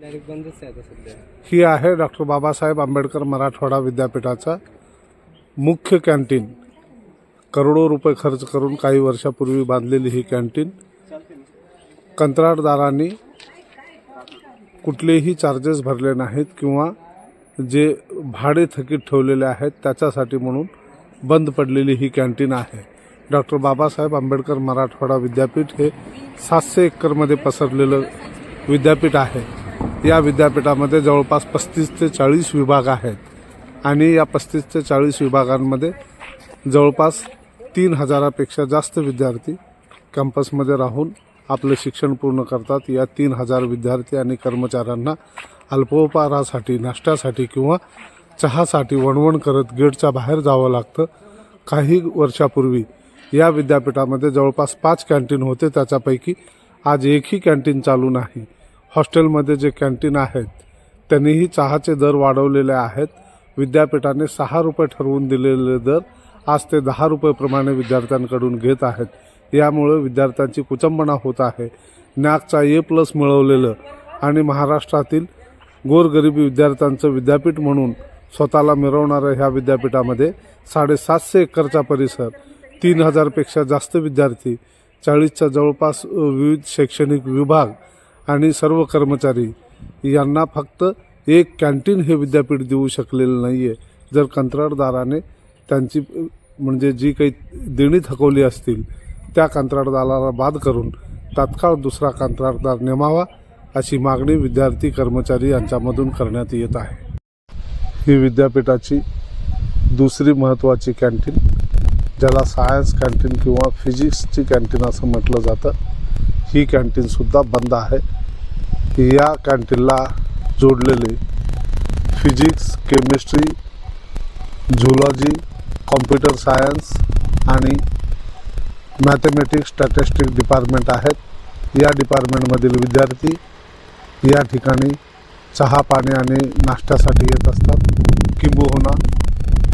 Direct बंदच आहे आता सध्या. ही आहे डॉक्टर बाबासाहेब आंबेडकर मराठवाडा विद्यापीठाचा मुख्य कॅन्टीन. करोडो रुपये खर्च करून काही वर्षापूर्वी बांधलेली ही कॅन्टीन. कंत्राटदारांनी कुठलेही चार्जेस भरले नाहीत किंवा जे भाडे थकीत ठेवलेले आहेत त्याच्यासाठी म्हणून बंद पडलेली ही कॅन्टीन आहे. डॉक्टर बाबासाहेब आंबेडकर मराठवाडा विद्यापीठ हे सातशे एकरमध्ये पसरलेलं विद्यापीठ आहे. या विद्यापीठामध्ये जवळपास पस्तीस ते चाळीस विभाग आहेत. आणि या पस्तीस ते चाळीस विभागांमध्ये जवळपास तीन हजारापेक्षा जास्त विद्यार्थी कॅम्पसमध्ये राहून आपलं शिक्षण पूर्ण करतात. या तीन हजार विद्यार्थी आणि कर्मचाऱ्यांना अल्पोपहारासाठी नाश्त्यासाठी किंवा चहासाठी वणवण करत गेटच्या बाहेर जावं लागतं. काही वर्षापूर्वी या विद्यापीठामध्ये जवळपास पाच कॅन्टीन होते. त्याच्यापैकी आज एकही कॅन्टीन चालू नाही. हॉस्टेलमध्ये जे कॅन्टीन आहेत त्यांनीही चहाचे दर वाढवलेले आहेत. विद्यापीठाने सहा रुपये ठरवून दिलेले दर आज ते दहा रुपयेप्रमाणे विद्यार्थ्यांकडून घेत आहेत. यामुळे विद्यार्थ्यांची कुचंबणा होत आहे. नॅकचा ए प्लस मिळवलेलं आणि महाराष्ट्रातील गोरगरिबी विद्यार्थ्यांचं विद्यापीठ म्हणून स्वतःला मिरवणाऱ्या ह्या विद्यापीठामध्ये साडेसातशे एकरचा परिसर तीन हजारपेक्षा जास्त विद्यार्थी चाळीसच्या जवळपास विविध शैक्षणिक विभाग आणि सर्व कर्मचारी यांना फक्त एक कॅन्टीन हे विद्यापीठ देऊ शकलेलं नाही आहे जर कंत्राटदाराने त्यांची म्हणजे जी काही देणी थकवली असतील त्या कंत्राटदाराला बाद करून तात्काळ दुसरा कंत्राटदार नेमावा अशी मागणी विद्यार्थी कर्मचारी यांच्यामधून करण्यात येत आहे. ही विद्यापीठाची दुसरी महत्त्वाची कॅन्टीन ज्याला सायन्स कॅन्टीन किंवा फिजिक्सची कॅन्टीन असं म्हटलं जातं ही कॅन्टीनसुद्धा बंद आहे. या कॅन्टीनला जोडलेले physics chemistry zoology computer science आणि मॅथमॅटिक्स स्टॅटिस्टिक डिपार्टमेंट आहेत. या डिपार्टमेंटमधील विद्यार्थी या ठिकाणी चहा पाणी आणि नाश्त्यासाठी येत असतात. किंबहुना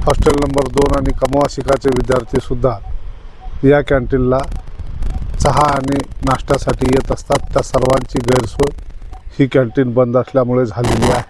हॉस्टेल नंबर दोन आणि कमवाशिकाचे विद्यार्थीसुद्धा या कॅन्टीनला चहा आणि नाश्त्यासाठी येत असतात. त्या सर्वांची गैरसोय. ही कॅन्टीन बंद असल्यामुळे झालेली आहे.